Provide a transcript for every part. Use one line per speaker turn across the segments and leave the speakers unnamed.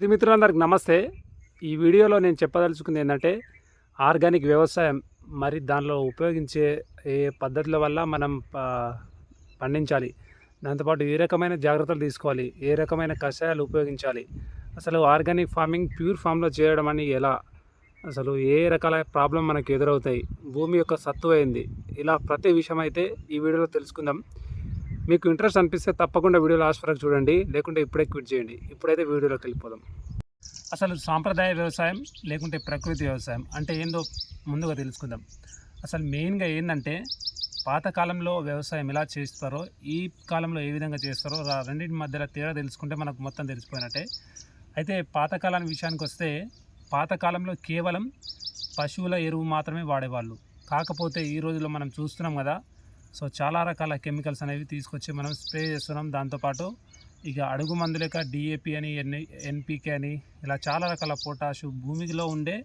ఇది మిత్రులందరికి నమస్తే. ఈ వీడియోలో నేను చెప్పదలుచుకుంది ఏంటంటే ఆర్గానిక్ వ్యవసాయం మరి దానిలో ఉపయోగించే ఏ పద్ధతుల వల్ల మనం పండించాలి. దాంతోపాటు ఏ రకమైన జాగ్రత్తలు తీసుకోవాలి ఏ రకమైన కషాయాలు ఉపయోగించాలి అసలు ఆర్గానిక్ ఫార్మింగ్ ప్యూర్ ఫామ్లో చేయడం అని ఎలా అసలు ఏ రకాల ప్రాబ్లం మనకు ఎదురవుతాయి భూమి యొక్క సత్తువైంది ఇలా ప్రతి విషయం అయితే ఈ వీడియోలో తెలుసుకుందాం. మీకు ఇంట్రెస్ట్ అనిపిస్తే తప్పకుండా వీడియో లాస్ట్ వరకు చూడండి. లేకుంటే ఇప్పుడే క్విట్ చేయండి. ఇప్పుడైతే వీడియోలోకి వెళ్ళిపోదాం. అసలు సాంప్రదాయ వ్యవసాయం లేకుంటే ప్రకృతి వ్యవసాయం అంటే ఏందో ముందుగా తెలుసుకుందాం. అసలు మెయిన్గా ఏంటంటే పాతకాలంలో వ్యవసాయం ఎలా చేస్తారో ఈ కాలంలో ఏ విధంగా చేస్తారో రెండింటి మధ్యలో తేడా తెలుసుకుంటే మనకు మొత్తం తెలిసిపోయినట్టే. అయితే పాతకాలం విషయానికి వస్తే పాతకాలంలో కేవలం పశువుల ఎరువు మాత్రమే వాడేవాళ్ళు. కాకపోతే ఈ రోజుల్లో మనం చూస్తున్నాం కదా సో చాలా రకాల కెమికల్స్ అనేవి తీసుకొచ్చి మనం స్ప్రే చేస్తున్నాం. దాంతోపాటు ఇక అడుగు మందులేక డిఏపి అని ఎన్ ఎన్పికే అని ఇలా చాలా రకాల పొటాషు భూమిలో ఉండే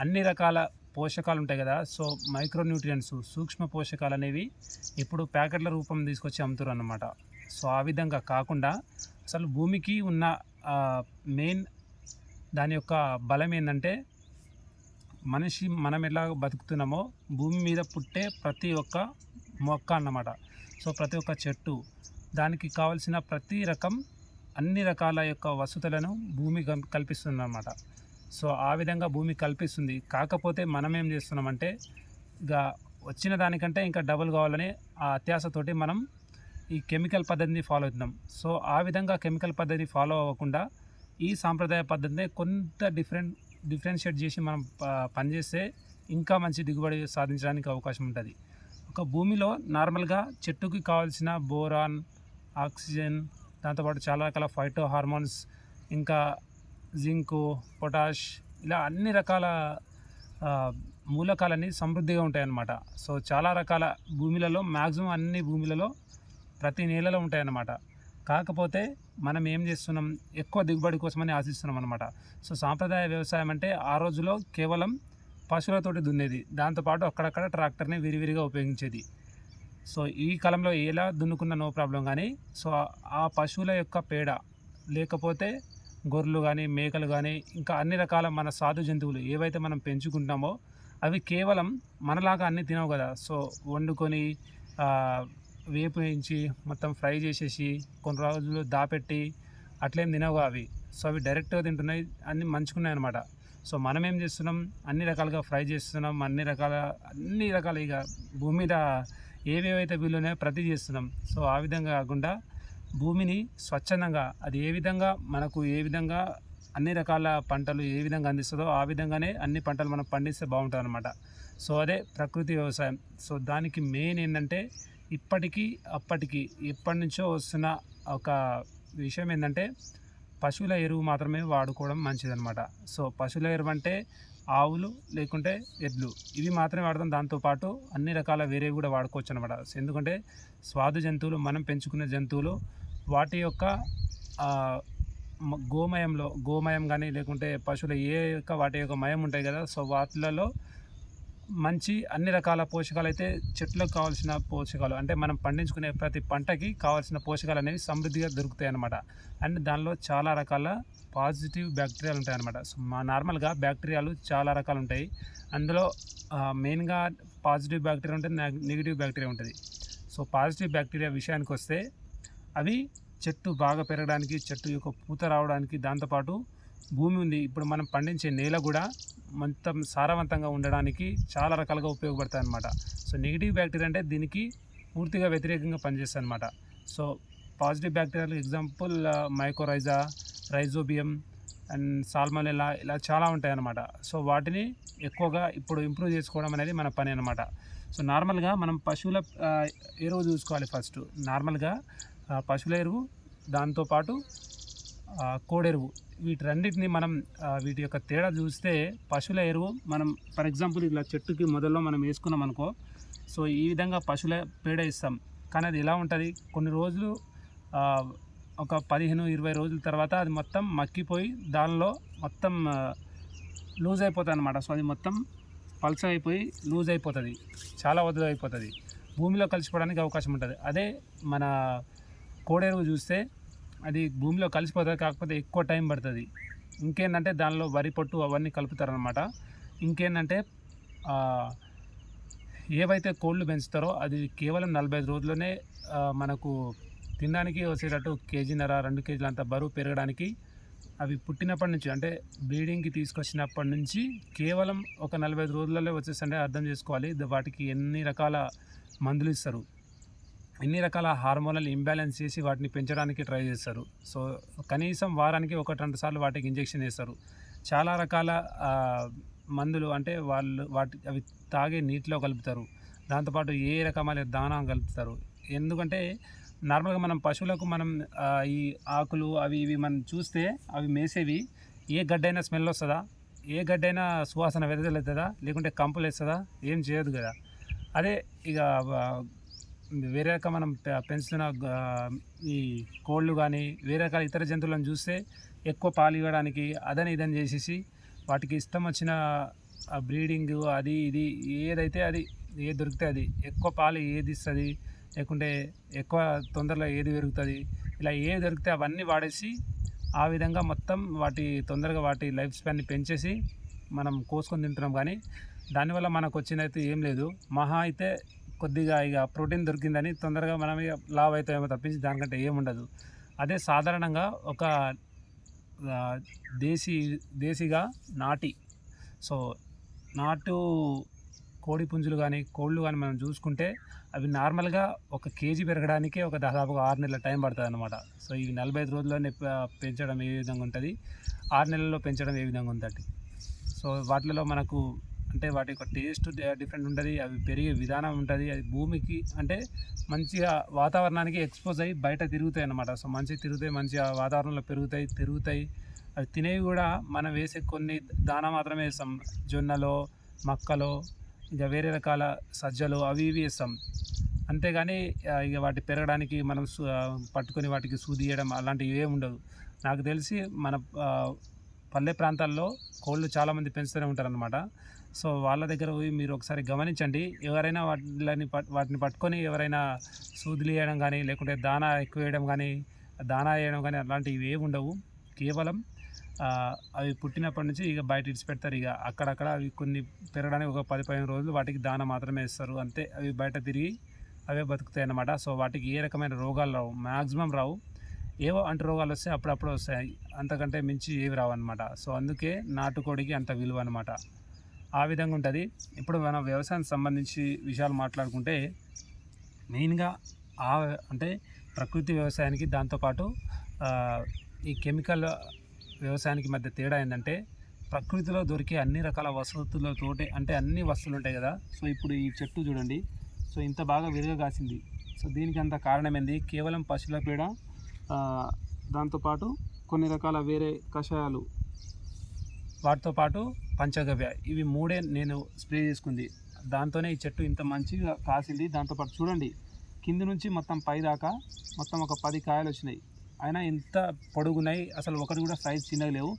అన్ని రకాల పోషకాలు ఉంటాయి కదా. సో మైక్రోన్యూట్రియంట్స్ సూక్ష్మ పోషకాలు అనేవి ఇప్పుడు ప్యాకెట్ల రూపం తీసుకొచ్చి అమ్ముతారు అన్నమాట సో ఆ విధంగా కాకుండా అసలు భూమికి ఉన్న మెయిన్ దాని యొక్క బలం ఏంటంటే మనిషి మనం ఎలా బతుకుతున్నామో భూమి మీద పుట్టే ప్రతి ఒక్క మొక్క అన్నమాట. సో ప్రతి ఒక్క చెట్టు దానికి కావలసిన ప్రతి రకం అన్ని రకాల యొక్క వసతులను భూమి కల్పిస్తుంది అన్నమాట సో ఆ విధంగా భూమి కల్పిస్తుంది. కాకపోతే మనం ఏం చేస్తున్నామంటే ఇక వచ్చిన దానికంటే ఇంకా డబుల్ కావాలని ఆ అత్యాసతోటి మనం ఈ కెమికల్ పద్ధతిని ఫాలో అవుతున్నాం. సో ఆ విధంగా కెమికల్ పద్ధతిని ఫాలో అవ్వకుండా ఈ సాంప్రదాయ పద్ధతిని కొంత డిఫరెంట్ డిఫరెన్షియేట్ చేసి మనం పనిచేస్తే ఇంకా మంచి దిగుబడి సాధించడానికి అవకాశం ఉంటుంది. ఒక భూమిలో నార్మల్గా చెట్టుకి కావాల్సిన బోరాన్ ఆక్సిజన్ దాంతోపాటు చాలా రకాల ఫైటో హార్మోన్స్ ఇంకా జింకు పొటాష్ ఇలా అన్ని రకాల మూలకాలన్నీ సమృద్ధిగా ఉంటాయన్నమాట. సో చాలా రకాల భూమిలలో మ్యాక్సిమం అన్ని భూమిలలో ప్రతి నేలలో ఉంటాయన్నమాట. కాకపోతే మనం ఏం చేస్తున్నాం? ఎక్కువ దిగుబడి కోసమని ఆశిస్తున్నాం అనమాట సో సాంప్రదాయ వ్యవసాయం అంటే ఆ రోజులో కేవలం పశువులతోటి దున్నేది. దాంతోపాటు అక్కడక్కడ ట్రాక్టర్ని విరివిరిగా ఉపయోగించేది. సో ఈ కాలంలో ఎలా దున్నుకున్న నో ప్రాబ్లం కానీ సో ఆ పశువుల యొక్క పేడ లేకపోతే గొర్రెలు కానీ మేకలు కానీ ఇంకా అన్ని రకాల మన సాధు జంతువులు ఏవైతే మనం పెంచుకుంటామో అవి కేవలం మనలాగా అన్ని తినవు కదా. సో వండుకొని వేపించి వేపు వేయించి మొత్తం ఫ్రై చేసేసి కొన్ని రోజులు దాపెట్టి అట్లేం తినవు అవి. సో అవి డైరెక్ట్గా తింటున్నాయి అన్నీ మంచుకున్నాయి అనమాట సో మనం ఏం చేస్తున్నాం? అన్ని రకాలుగా ఫ్రై చేస్తున్నాం. అన్ని రకాల అన్ని రకాల ఇక భూమి మీద ఏవేవైతే వీలున్నాయో ప్రతి చేస్తున్నాం. సో ఆ విధంగా కాకుండా భూమిని స్వచ్ఛందంగా అది ఏ విధంగా మనకు ఏ విధంగా అన్ని రకాల పంటలు ఏ విధంగా అందిస్తుందో ఆ విధంగానే అన్ని పంటలు మనం పండిస్తే బాగుంటుంది అనమాట సో అదే ప్రకృతి వ్యవసాయం. సో దానికి మెయిన్ ఏంటంటే ఇప్పటికీ అప్పటికి ఎప్పటి నుంచో వస్తున్న ఒక విషయం ఏంటంటే పశువుల ఎరువు మాత్రమే వాడుకోవడం మంచిదన్నమాట. సో పశువుల ఎరువు అంటే ఆవులు లేకుంటే ఎడ్లు ఇవి మాత్రమే వాడతాం. దాంతోపాటు అన్ని రకాల వేరేవి కూడా వాడుకోవచ్చు అనమాట ఎందుకంటే స్వాదు జంతువులు మనం పెంచుకునే జంతువులు వాటి యొక్క గోమయంలో గోమయం కానీ లేకుంటే పశువుల ఏ యొక్క వాటి యొక్క మయం ఉంటాయి కదా సో వాటిలలో మంచి అన్ని రకాల పోషకాలు అయితే చెట్లకు కావాల్సిన పోషకాలు అంటే మనం పండించుకునే ప్రతి పంటకి కావాల్సిన పోషకాలు అనేవి సమృద్ధిగా దొరుకుతాయి అన్నమాట అండ్ దానిలో చాలా రకాల పాజిటివ్ బ్యాక్టీరియాలు ఉంటాయి అన్నమాట సో మా నార్మల్గా బ్యాక్టీరియాలు చాలా రకాలు ఉంటాయి. అందులో మెయిన్గా పాజిటివ్ బ్యాక్టీరియా ఉంటుంది నెగిటివ్ బ్యాక్టీరియా ఉంటుంది. సో పాజిటివ్ బ్యాక్టీరియా విషయానికి వస్తే అవి చెట్టు బాగా పెరగడానికి చెట్టు యొక్క పూత రావడానికి దాంతోపాటు భూమి ఉంది. ఇప్పుడు మనం పండించే నేల కూడా మొత్తం సారవంతంగా ఉండడానికి చాలా రకాలుగా ఉపయోగపడతాయి అనమాట సో నెగిటివ్ బ్యాక్టీరియా అంటే దీనికి పూర్తిగా వ్యతిరేకంగా పనిచేస్తాయి అనమాట so positive బ్యాక్టీరియాలు example mycorrhiza rhizobium and salmonella ఇలా చాలా ఉంటాయన్నమాట. సో వాటిని ఎక్కువగా ఇప్పుడు ఇంప్రూవ్ చేసుకోవడం అనేది మన పని అనమాట సో నార్మల్గా మనం పశువుల uh, ఎరువు చూసుకోవాలి ఫస్ట్ నార్మల్గా uh, పశువుల ఎరువు దాంతోపాటు కోడెరువు. వీటి రెండింటిని మనం వీటి యొక్క తేడా చూస్తే పశువుల ఎరువు మనం ఫర్ ఎగ్జాంపుల్ ఇలా చెట్టుకి మొదల్లో మనం వేసుకున్నాం అనుకో సో ఈ విధంగా పశువుల పేడ ఇస్తాం. కానీ అది ఎలా ఉంటుంది? కొన్ని రోజులు ఒక పదిహేను ఇరవై రోజుల తర్వాత అది మొత్తం మక్కిపోయి దానిలో మొత్తం లూజ్ అయిపోతుంది అనమాట సో అది మొత్తం పల్స అయిపోయి లూజ్ అయిపోతుంది. చాలా వదులు అయిపోతుంది. భూమిలో కలిసిపోవడానికి అవకాశం ఉంటుంది. అదే మన కోడెరువు చూస్తే అది భూమిలో కలిసిపోతుంది కాకపోతే ఎక్కువ టైం పడుతుంది. ఇంకేంటంటే దానిలో వరి పొట్టు అవన్నీ కలుపుతారనమాట ఇంకేంటంటే ఏవైతే కోళ్ళు పెంచుతారో అది కేవలం నలభై ఐదు రోజుల్లోనే మనకు తినడానికి వచ్చేటట్టు కేజీన్నర రెండు కేజీలు అంత బరువు పెరగడానికి అవి పుట్టినప్పటి నుంచి అంటే బ్రీడింగ్కి తీసుకొచ్చినప్పటి నుంచి కేవలం ఒక నలభై ఐదు రోజులలో వచ్చేసంటే అర్థం చేసుకోవాలి. వాటికి ఎన్ని రకాల మందులు ఇస్తారు? ఎన్ని రకాల హార్మోనల్ ఇంబ్యాలెన్స్ చేసి వాటిని పెంచడానికి ట్రై చేస్తారు? సో కనీసం వారానికి ఒకటి రెండు సార్లు వాటికి ఇంజెక్షన్ వేస్తారు. చాలా రకాల మందులు అంటే వాళ్ళు వాటి అవి తాగే నీటిలో కలుపుతారు. దాంతోపాటు ఏ రకమైన దానా కలుపుతారు? ఎందుకంటే నార్మల్గా మనం పశువులకు మనం ఈ ఆకులు అవి ఇవి మనం చూస్తే అవి మేసేవి ఏ గడ్డైనా స్మెల్ వస్తుందా? ఏ గడ్డైనా సువాసన వెదజల్లుతుందా? లేకుంటే కంపులు వేస్తుందా ఏం చేయదు కదా. అదే ఇక వేరే రకం మనం పె- పెంచుతున్న ఈ కోళ్ళు కానీ వేరే రకాల ఇతర జంతువులను చూస్తే ఎక్కువ పాలు ఇవ్వడానికి అదని ఇదని చేసేసి వాటికి ఇష్టం వచ్చిన బ్రీడింగ్ అది ఇది ఏదైతే అది ఏది దొరికితే అది ఎక్కువ పాలు ఏది ఇస్తుంది లేకుంటే ఎక్కువ తొందరలో ఏది పెరుగుతుంది ఇలా ఏది దొరికితే అవన్నీ వాడేసి ఆ విధంగా మొత్తం వాటి తొందరగా వాటి లైఫ్ స్పాన్ని పెంచేసి మనం కోసుకొని తింటున్నాం కానీ దానివల్ల మనకు వచ్చినైతే ఏం లేదు. మహా అయితే కొద్దిగా ఇక ప్రోటీన్ దొరికిందని తొందరగా మనం ఇక లావ్ అవుతామేమో తప్పించి దానికంటే ఏముండదు అదే సాధారణంగా ఒక దేశీ దేశీగా నాటి సో నాటు కోడి పుంజులు కానీ కోళ్ళు కానీ మనం చూసుకుంటే అవి నార్మల్గా ఒక కేజీ పెరగడానికే ఒక దాదాపుగా ఆరు నెలల టైం పడుతుంది అనమాట సో ఇవి నలభై ఐదు రోజుల్లోనే పెంచడం ఏ విధంగా ఉంటుంది? ఆరు నెలల్లో పెంచడం ఏ విధంగా ఉంటుంది సో వాటిలో మనకు అంటే వాటి యొక్క టేస్ట్ డిఫరెంట్ ఉంటుంది అవి పెరిగే విధానం ఉంటుంది అది భూమికి అంటే మంచిగా వాతావరణానికి ఎక్స్పోజ్ అయ్యి బయట తిరుగుతాయి అన్నమాట. సో మంచిగా తిరుగుతాయి మంచిగా వాతావరణంలో పెరుగుతాయి తిరుగుతాయి. అవి తినేవి కూడా మనం వేసే కొన్ని దానా మాత్రమే వేస్తాం. జొన్నలో మక్కలో ఇంకా వేరే రకాల సజ్జలు అవి ఇవి వేస్తాం. అంతేగాని ఇక వాటి పెరగడానికి మనం పట్టుకొని వాటికి సూదియడం అలాంటివి ఏమి ఉండదు నాకు తెలిసి మన పల్లె ప్రాంతాల్లో కోళ్ళు చాలామంది పెంచుతూనే ఉంటారనమాట సో వాళ్ళ దగ్గర పోయి మీరు ఒకసారి గమనించండి. ఎవరైనా వాటిని పట్ వాటిని పట్టుకొని ఎవరైనా సూదులు వేయడం కానీ లేకుంటే దానా ఎక్కువ వేయడం కానీ దానా వేయడం కానీ అలాంటివి ఏమి ఉండవు. కేవలం అవి పుట్టినప్పటి నుంచి ఇక బయట ఇడిచిపెడతారు ఇక అక్కడక్కడ అవి కొన్ని పెరగడానికి ఒక పది పదిహేను రోజులు వాటికి దాన మాత్రమే ఇస్తారు అంతే అవి బయట తిరిగి అవే బతుకుతాయి అన్నమాట. సో వాటికి ఏ రకమైన రోగాలు రావు. మ్యాక్సిమం రావు. ఏవో అంటు రోగాలు వస్తే అప్పుడప్పుడు వస్తాయి. అంతకంటే మించి ఏవి రావు అనమాట సో అందుకే నాటుకోడికి అంత విలువ అనమాట ఆ విధంగా ఉంటుంది. ఇప్పుడు మనం వ్యవసాయానికి సంబంధించి విషయాలు మాట్లాడుకుంటే మెయిన్గా ఆ అంటే ప్రకృతి వ్యవసాయానికి దాంతోపాటు ఈ కెమికల్ వ్యవసాయానికి మధ్య తేడా ఏంటంటే ప్రకృతిలో దొరికే అన్ని రకాల వసతులతోటి అంటే అన్ని వస్తువులు ఉంటాయి కదా. సో ఇప్పుడు ఈ చెట్టు చూడండి. సో ఇంత బాగా విరగ కాసింది సో దీనికి అంత కారణం ఏంది? కేవలం పశువుల పేడ దాంతోపాటు కొన్ని రకాల వేరే కషాయాలు. వాటితో పాటు పంచగవ్య. ఇవి మూడే నేను స్ప్రే చేసుకుంది. దాంతోనే ఈ చెట్టు ఇంత మంచిగా కాసింది. దాంతోపాటు చూడండి కింది నుంచి మొత్తం పై దాకా మొత్తం ఒక పది కాయలు వచ్చినాయి. అయినా ఇంత పొడుగున్నాయి అసలు ఒకటి కూడా సైజ్ చిన్నవి లేవు.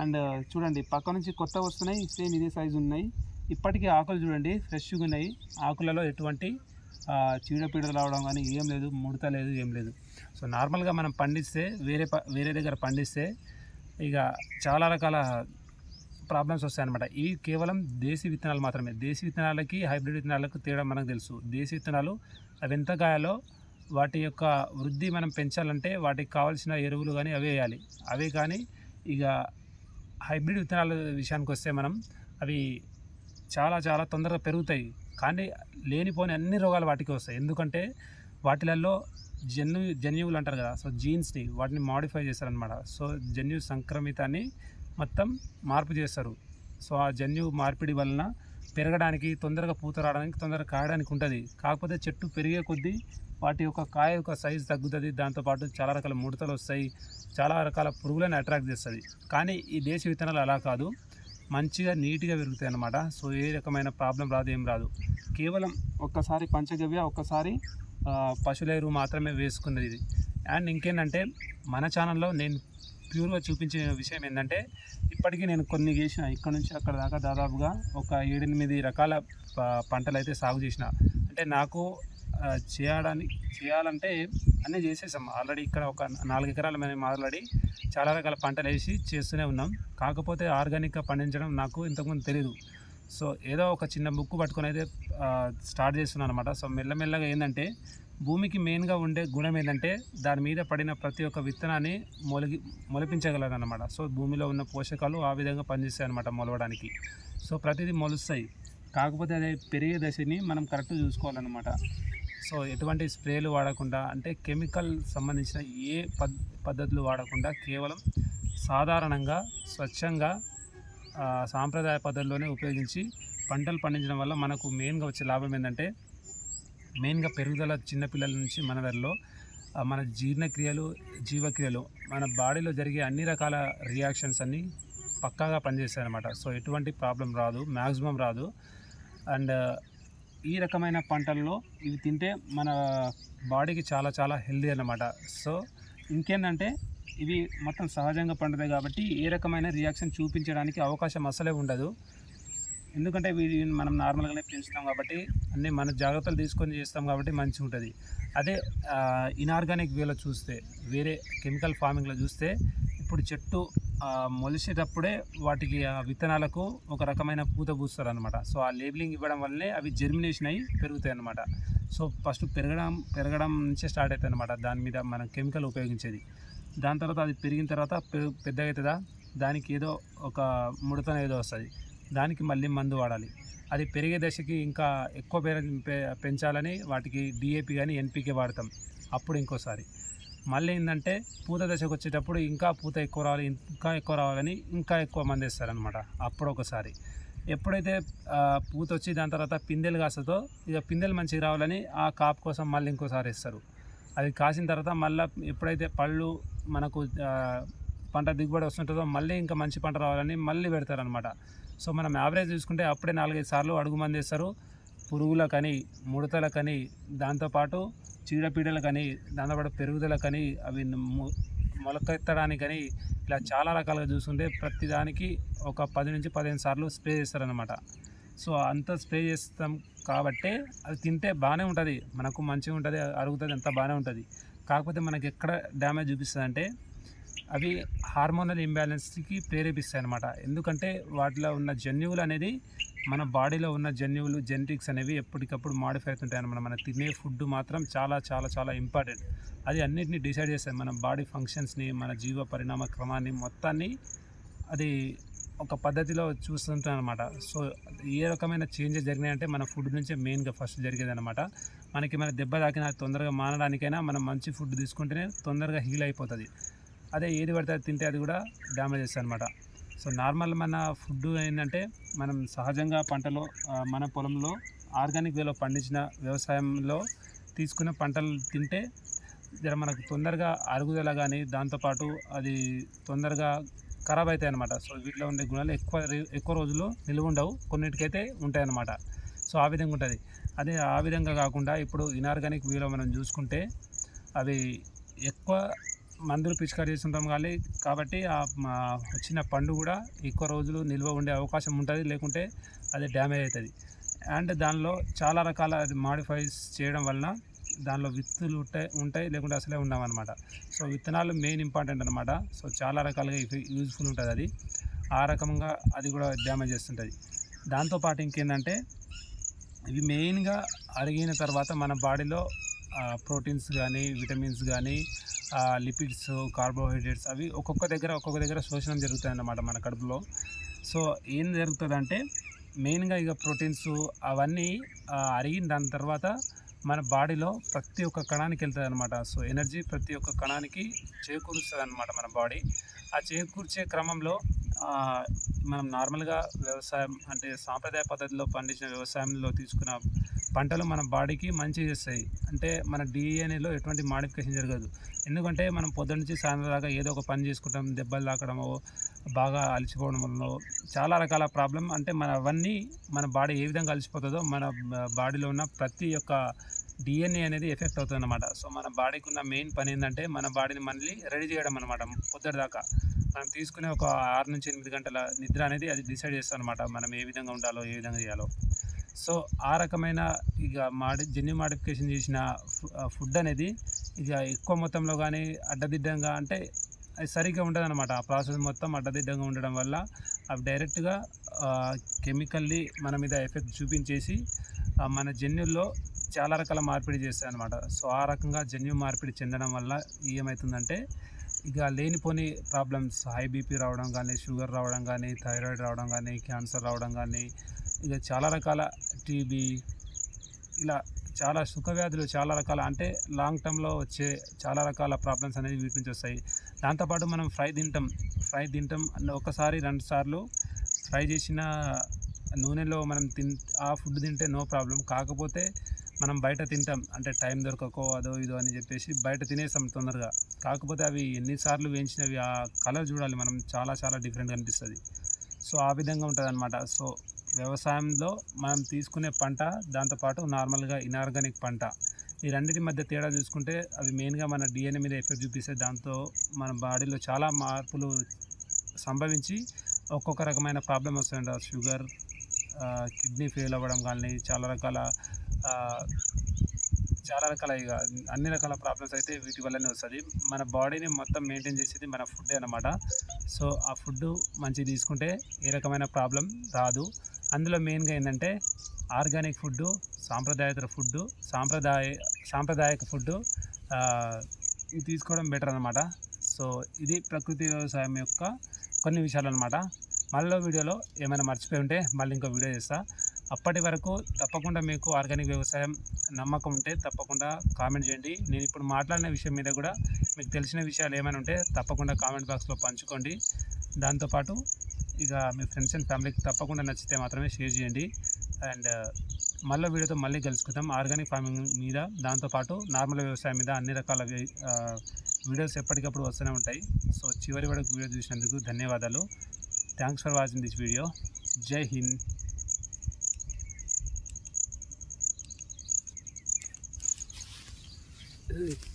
అండ్ చూడండి పక్క నుంచి కొత్త వస్తున్నాయి సేమ్ ఇదే సైజు ఉన్నాయి. ఇప్పటికీ ఆకులు చూడండి ఫ్రెష్గా ఉన్నాయి. ఆకులలో ఎటువంటి చీడపీడలు రావడం కానీ ఏం లేదు ముడత లేదు ఏం లేదు. సో నార్మల్గా మనం పండిస్తే వేరే ప వేరే దగ్గర పండిస్తే ఇక చాలా రకాల ప్రాబ్లమ్స్ వస్తాయన్నమాట. ఇవి కేవలం దేశీ విత్తనాలు మాత్రమే. దేశీ విత్తనాలకి హైబ్రిడ్ విత్తనాలకు తేడా మనకు తెలుసు. దేశీ విత్తనాలు అవి ఎంత గాయాలో వాటి యొక్క వృద్ధి మనం పెంచాలంటే వాటికి కావాల్సిన ఎరువులు కానీ అవే వేయాలి. అవే కానీ ఇక హైబ్రిడ్ విత్తనాల విషయానికి వస్తే మనం అవి చాలా చాలా తొందరగా పెరుగుతాయి. కానీ లేనిపోని అన్ని రోగాలు వాటికి వస్తాయి. ఎందుకంటే వాటిలలో జన్యు జన్యువులు అంటారు కదా. సో జీన్స్ని వాటిని మాడిఫై చేస్తారనమాట సో జన్యు సంక్రమితాన్ని మొత్తం మార్పు చేస్తారు. సో ఆ జన్యు మార్పిడి వలన పెరగడానికి తొందరగా పూత రావడానికి తొందరగా కాయడానికి ఉంటుంది. కాకపోతే చెట్టు పెరిగే కొద్దీ వాటి యొక్క కాయ యొక్క సైజు తగ్గుతుంది. దాంతోపాటు చాలా రకాల ముడతలు వస్తాయి. చాలా రకాల పురుగులను అట్రాక్ట్ చేస్తుంది. కానీ ఈ దేశ విత్తనాలు అలా కాదు. మంచిగా నీట్గా పెరుగుతాయి అన్నమాట. సో ఏ రకమైన ప్రాబ్లం రాదు ఏం రాదు. కేవలం ఒక్కసారి పంచగవ్య ఒక్కసారి పశువుల ఎరువు మాత్రమే వేసుకున్నది ఇది. అండ్ ఇంకేంటంటే మన ఛానల్లో నేను ప్యూర్గా చూపించే విషయం ఏంటంటే ఇప్పటికీ నేను కొన్ని చేసిన ఇక్కడ నుంచి అక్కడ దాకా దాదాపుగా ఒక ఏడెనిమిది రకాల పంటలు అయితే సాగు చేసిన. అంటే నాకు చేయడానికి చేయాలంటే అన్నీ చేసేసాం. ఆల్రెడీ ఇక్కడ ఒక నాలుగు ఎకరాలు మేము ఆల్రెడీ చాలా రకాల పంటలు వేసి చేస్తూనే ఉన్నాం. కాకపోతే ఆర్గానిక్గా పండించడం నాకు ఇంతకుముందు తెలియదు సో ఏదో ఒక చిన్న బుక్ పట్టుకొని అయితే స్టార్ట్ చేస్తున్నాను అనమాట సో మెల్లమెల్లగా ఏంటంటే భూమికి మెయిన్గా ఉండే గుణం ఏంటంటే దాని మీద పడిన ప్రతి ఒక్క విత్తనాన్ని మొలిగి మొలిపించగలదన్నమాట. సో భూమిలో ఉన్న పోషకాలు ఆ విధంగా పనిచేస్తాయి అనమాట మొలవడానికి. సో ప్రతిదీ మొలుస్తాయి. కాకపోతే అదే పెరిగే దశని మనం కరెక్ట్ చూసుకోవాలన్నమాట. సో ఎటువంటి స్ప్రేలు వాడకుండా అంటే కెమికల్ సంబంధించిన ఏ పద్ పద్ధతులు వాడకుండా కేవలం సాధారణంగా స్వచ్ఛంగా సాంప్రదాయ పద్ధతిలోనే ఉపయోగించి పంటలు పండించడం వల్ల మనకు మెయిన్గా వచ్చే లాభం ఏంటంటే మెయిన్గా పెరుగుదల చిన్నపిల్లల నుంచి మన మన జీర్ణక్రియలు జీవక్రియలు మన బాడీలో జరిగే అన్ని రకాల రియాక్షన్స్ అన్నీ పక్కాగా పనిచేస్తాయి అనమాట సో ఎటువంటి ప్రాబ్లం రాదు మ్యాక్సిమం రాదు. అండ్ ఈ రకమైన పంటల్లో ఇవి తింటే మన బాడీకి చాలా చాలా హెల్దీ అన్నమాట. సో ఇంకేంటంటే ఇవి మొత్తం సహజంగా పండుతాయి కాబట్టి ఏ రకమైన రియాక్షన్ చూపించడానికి అవకాశం అసలే ఉండదు. ఎందుకంటే వీటిని మనం నార్మల్గానే పెంచుతాం కాబట్టి అన్నీ మన జాగ్రత్తలు తీసుకొని చేస్తాం కాబట్టి మంచిగా ఉంటుంది అదే ఇనార్గానిక్ వేలో చూస్తే వేరే కెమికల్ ఫార్మింగ్లో చూస్తే ఇప్పుడు చెట్టు మొలిసేటప్పుడే వాటికి ఆ విత్తనాలకు ఒక రకమైన పూత పూస్తారు అనమాట సో ఆ లేబులింగ్ ఇవ్వడం వల్లే అవి జెర్మినేషన్ అయ్యి పెరుగుతాయి అనమాట సో ఫస్ట్ పెరగడం పెరగడం నుంచే స్టార్ట్ అవుతుంది అనమాట దాని మీద మనం కెమికల్ ఉపయోగించేది. దాని తర్వాత అది పెరిగిన తర్వాత పెద్దగా అవుతుందా దానికి ఏదో ఒక ముడతన ఏదో వస్తుంది. దానికి మళ్ళీ మందు వాడాలి. అది పెరిగే దశకి ఇంకా ఎక్కువ పె- పెంచాలని వాటికి డిఏపి కానీ ఎన్పికే వాడతాం. అప్పుడు ఇంకోసారి. మళ్ళీ ఏంటంటే పూత దశకు వచ్చేటప్పుడు ఇంకా పూత ఎక్కువ రావాలి ఇంకా ఎక్కువ రావాలని ఇంకా ఎక్కువ మంది వేస్తారనమాట అప్పుడు ఒకసారి. ఎప్పుడైతే పూత వచ్చి దాని తర్వాత పిందెలు కాస్తుందో ఇక పిందెలు మంచిగా రావాలని ఆ కాపు కోసం మళ్ళీ ఇంకోసారి వేస్తారు. అది కాసిన తర్వాత మళ్ళీ ఎప్పుడైతే పళ్ళు మనకు పంట దిగుబడి వస్తుంటుందో మళ్ళీ ఇంకా మంచి పంట రావాలని మళ్ళీ పెడతారనమాట సో మనం యావరేజ్ చూసుకుంటే అప్పుడే నాలుగైదు సార్లు అడుగు మంది పురుగులకని ముడతలకని దాంతోపాటు చీడపీడలకని దాంతోపాటు పెరుగుదలకని అవి మొలకెత్తడానికని ఇలా చాలా రకాలుగా చూసుకుంటే ప్రతిదానికి ఒక పది నుంచి పదిహేను సార్లు స్ప్రే చేస్తారనమాట సో అంత స్ప్రే చేస్తాం కాబట్టే అది తింటే బాగానే ఉంటుంది. మనకు మంచిగా ఉంటుంది అరుగుతుంది అంతా బాగానే ఉంటుంది. కాకపోతే మనకి ఎక్కడ డ్యామేజ్ చూపిస్తుంది అంటే అవి హార్మోనల్ ఇంబ్యాలెన్స్కి ప్రేరేపిస్తాయి అనమాట ఎందుకంటే వాటిలో ఉన్న జన్యువులు అనేది మన బాడీలో ఉన్న జన్యువులు జెనెటిక్స్ అనేవి ఎప్పటికప్పుడు మాడిఫై అవుతుంటాయి అనమాట మనం తినే ఫుడ్ మాత్రం చాలా చాలా చాలా ఇంపార్టెంట్. అది అన్నిటినీ డిసైడ్ చేస్తాయి. మన బాడీ ఫంక్షన్స్ని మన జీవ పరిణామ క్రమాన్ని మొత్తాన్ని అది ఒక పద్ధతిలో చూస్తుంటాం అనమాట సో ఏ రకమైన చేంజెస్ జరిగినాయంటే మన ఫుడ్ నుంచే మెయిన్గా ఫస్ట్ జరిగేది అనమాట మనకి మన దెబ్బ తాకినా తొందరగా మానడానికైనా మనం మంచి ఫుడ్ తీసుకుంటేనే తొందరగా హీల్ అయిపోతుంది. అదే ఏది పడితే అది తింటే అది కూడా డ్యామేజ్ చేస్తుంది అనమాట సో నార్మల్ మన ఫుడ్ ఏంటంటే మనం సహజంగా పంటలో మన పొలంలో ఆర్గానిక్ వేలో పండించిన వ్యవసాయంలో తీసుకున్న పంటలు తింటే జర మనకు తొందరగా అరుగుదల కానీ దాంతోపాటు అది తొందరగా ఖరాబ్ అవుతాయి అనమాట సో వీటిలో ఉండే గుణాలు ఎక్కువ ఎక్కువ రోజులు నిలువ ఉండవు. కొన్నిటికైతే ఉంటాయి అన్నమాట. సో ఆ విధంగా ఉంటుంది. అదే ఆ విధంగా కాకుండా ఇప్పుడు ఇనార్గానిక్ వ్యూలో మనం చూసుకుంటే అవి ఎక్కువ మందులు పిచికారి చేస్తుంటాం కానీ కాబట్టి ఆ మా వచ్చిన పండు కూడా ఎక్కువ రోజులు నిల్వ ఉండే అవకాశం ఉంటుంది లేకుంటే అది డ్యామేజ్ అవుతుంది అండ్ దానిలో చాలా రకాల అది మాడిఫైస్ చేయడం వలన దానిలో విత్తులు ఉంటాయి ఉంటాయి లేకుంటే అసలే ఉండవన్నమాట. సో విత్తనాలు మెయిన్ ఇంపార్టెంట్ అనమాట సో చాలా రకాలుగా యూజ్ఫుల్ ఉంటుంది అది. ఆ రకంగా అది కూడా డ్యామేజ్ చేస్తుంటుంది. దాంతోపాటు ఇంకేంటంటే ఇవి మెయిన్గా అరిగిన తర్వాత మన బాడీలో ప్రోటీన్స్ కానీ విటమిన్స్ కానీ లిపిడ్స్ కార్బోహైడ్రేట్స్ అవి ఒక్కొక్క దగ్గర ఒక్కొక్క దగ్గర శోషణం జరుగుతాయి అన్నమాట మన కడుపులో. సో ఏం జరుగుతుందంటే మెయిన్గా ఇక ప్రోటీన్స్ అవన్నీ అరిగిన దాని తర్వాత మన బాడీలో ప్రతి ఒక్క కణానికి వెళ్తుంది అనమాట సో ఎనర్జీ ప్రతి ఒక్క కణానికి చేకూరుస్తుంది అనమాట మన బాడీ. ఆ చేకూర్చే క్రమంలో మనం నార్మల్గా వ్యవసాయం అంటే సాంప్రదాయ పద్ధతిలో పండించిన వ్యవసాయంలో తీసుకున్న పంటలు మన బాడీకి మంచి చేస్తాయి. అంటే మన డిఎన్ఏలో ఎటువంటి మాడిఫికేషన్ జరగదు. ఎందుకంటే మనం పొద్దు నుంచి సాయంత్రం దాకా ఏదో ఒక పని చేసుకుంటాం దెబ్బలు తాకడమో బాగా అలసిపోవడం వల్ల చాలా రకాల ప్రాబ్లం అంటే మన అవన్నీ మన బాడీ ఏ విధంగా అలసిపోతుందో మన బాడీలో ఉన్న ప్రతి ఒక్క డిఎన్ఏ అనేది ఎఫెక్ట్ అవుతుంది అనమాట సో మన బాడీకి ఉన్న మెయిన్ పని ఏంటంటే మన బాడీని మళ్ళీ రెడీ చేయడం అనమాట పొద్దుట దాకా మనం తీసుకునే ఒక ఆరు నుంచి ఎనిమిది గంటల నిద్ర అనేది అది డిసైడ్ చేస్తాం అనమాట మనం ఏ విధంగా ఉండాలో ఏ విధంగా చేయాలో. సో ఆ రకమైన ఇక మాడి జెన్యు మాడిఫికేషన్ చేసిన ఫుడ్ అనేది ఇక ఎక్కువ మొత్తంలో కానీ అడ్డదిడ్డంగా అంటే అది సరిగ్గా ఉండదు అనమాట ఆ ప్రాసెస్ మొత్తం అడ్డదిడ్డంగా ఉండడం వల్ల అవి డైరెక్ట్గా కెమికల్లీ మన మీద ఎఫెక్ట్ చూపించేసి మన జన్యుల్లో చాలా రకాల మార్పిడి చేస్తాయి అనమాట సో ఆ రకంగా జన్యు మార్పిడి చెందడం వల్ల ఏమవుతుందంటే ఇక లేనిపోని ప్రాబ్లమ్స్ హై బీపీ రావడం కానీ షుగర్ రావడం కానీ థైరాయిడ్ రావడం కానీ క్యాన్సర్ రావడం కానీ ఇక చాలా రకాల టీబీ ఇలా చాలా సుఖ వ్యాధులు చాలా రకాల అంటే లాంగ్ టర్మ్లో వచ్చే చాలా రకాల ప్రాబ్లమ్స్ అనేవి వీటి నుంచి వస్తాయి. దాంతోపాటు మనం ఫ్రై తింటాం. ఫ్రై తింటాం. ఒకసారి రెండు సార్లు ఫ్రై చేసిన నూనెలో మనం తిన్ ఆ ఫుడ్ తింటే నో ప్రాబ్లం. కాకపోతే మనం బయట తింటాం. అంటే టైం దొరకకో అదో ఇదో అని చెప్పేసి బయట తినేస్తాం తొందరగా. కాకపోతే అవి ఎన్నిసార్లు వేయించినవి ఆ కలర్ చూడాలి మనం. చాలా చాలా డిఫరెంట్ అనిపిస్తుంది. సో ఆ విధంగా ఉంటుంది అనమాట సో వ్యవసాయంలో మనం తీసుకునే పంట దాంతోపాటు నార్మల్గా ఇనార్గానిక్ పంట. ఈ రెండింటి మధ్య తేడా చూసుకుంటే అవి మెయిన్గా మన డిఎన్ఏ మీద ఎఫెక్ట్ చూపిస్తే దాంతో మన బాడీలో చాలా మార్పులు సంభవించి ఒక్కొక్క రకమైన ప్రాబ్లం వస్తాయంట షుగర్ కిడ్నీ ఫెయిల్ అవ్వడం కానీ చాలా రకాల చాలా రకాల ఇక అన్ని రకాల ప్రాబ్లమ్స్ అయితే వీటి వల్లనే వస్తుంది. మన బాడీని మొత్తం మెయింటైన్ చేసేది మన ఫుడ్ అనమాట సో ఆ ఫుడ్ మంచిగా తీసుకుంటే ఏ రకమైన ప్రాబ్లం రాదు. అందులో మెయిన్గా ఏంటంటే ఆర్గానిక్ ఫుడ్డు సాంప్రదాయతర ఫుడ్డు సాంప్రదాయ సాంప్రదాయక ఫుడ్ ఇది తీసుకోవడం బెటర్ అనమాట సో ఇది ప్రకృతి వ్యవసాయం యొక్క కొన్ని విషయాలు అనమాట మళ్ళీ వీడియోలో ఏమైనా మర్చిపోయి ఉంటే మళ్ళీ ఇంకో వీడియో చేస్తా. అప్పటి వరకు తప్పకుండా మీకు ఆర్గానిక్ వ్యవసాయం నమ్మకం ఉంటే తప్పకుండా కామెంట్ చేయండి. నేను ఇప్పుడు మాట్లాడిన విషయం మీద కూడా మీకు తెలిసిన విషయాలు ఏమైనా ఉంటే తప్పకుండా కామెంట్ బాక్స్లో పంచుకోండి. దాంతోపాటు ఇక మీ ఫ్రెండ్స్ అండ్ ఫ్యామిలీకి తప్పకుండా నచ్చితే మాత్రమే షేర్ చేయండి. అండ్ మళ్ళీ వీడియోతో మళ్ళీ కలుసుకుందాం. ఆర్గానిక్ ఫార్మింగ్ మీద దాంతోపాటు నార్మల్ వ్యవసాయం మీద అన్ని రకాల వీడియోస్ ఎప్పటికప్పుడు వస్తూనే ఉంటాయి. సో చివరి వరకు వీడియో చూసినందుకు ధన్యవాదాలు. Thanks for watching this video. Jai Hind.
Good.